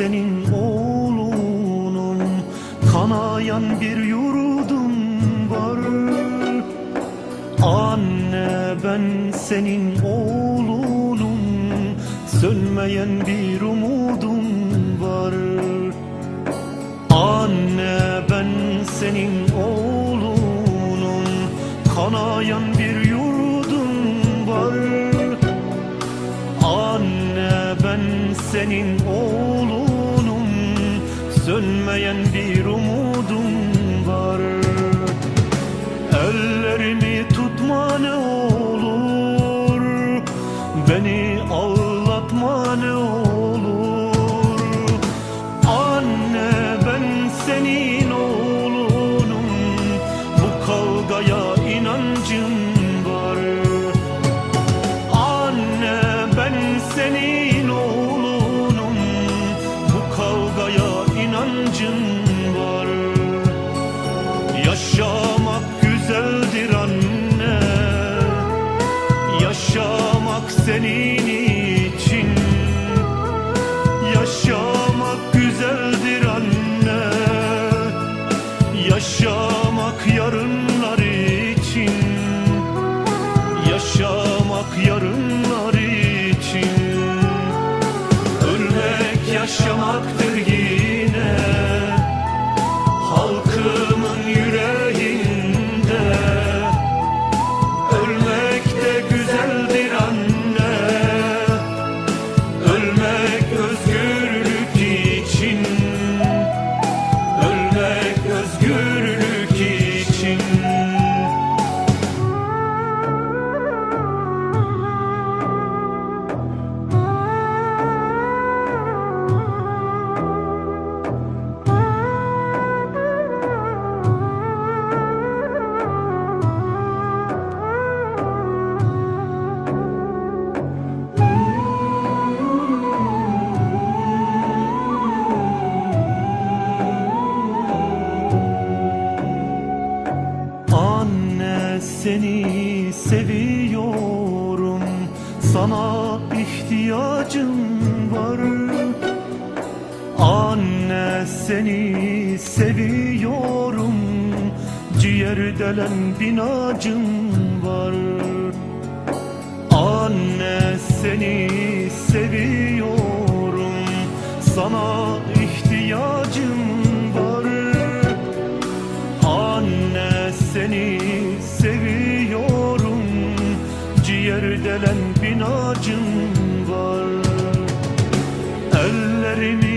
senin oğlunun Kanayan bir yurdum var. Anne ben senin oğlunum. Sönmeyen bir umudum var. Anne ben senin oğlunum. Kanayan bir yurdum var. Anne ben senin oğlunum Sönmeyen bir umudum Yaşamak güzeldir anne. Yaşamak senin için. Yaşamak güzeldir anne. Yaşamak yarınlar için. Yaşamak yarınlar seni seviyorum. Sana ihtiyacım var. Anne seni seviyorum. Ciğer delen binacım Ciğer delen binacım var. Ellerimi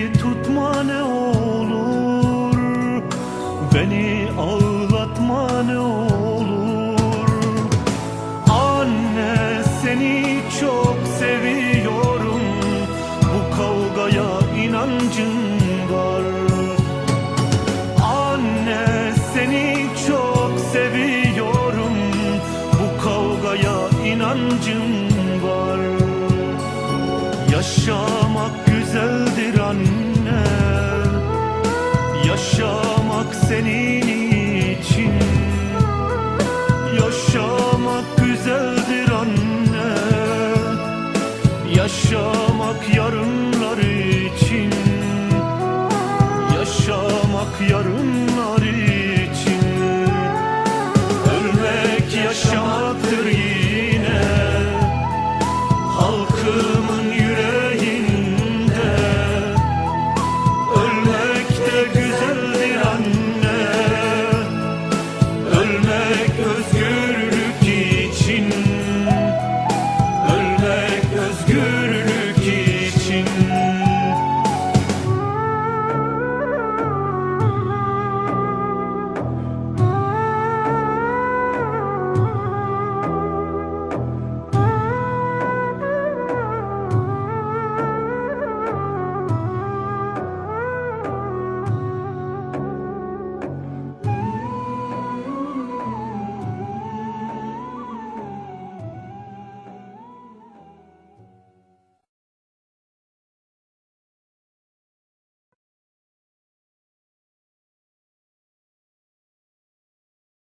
Yaşamak güzeldir anne. Yaşamak senin için. Yaşamak güzeldir anne. Yaşamak yarınlar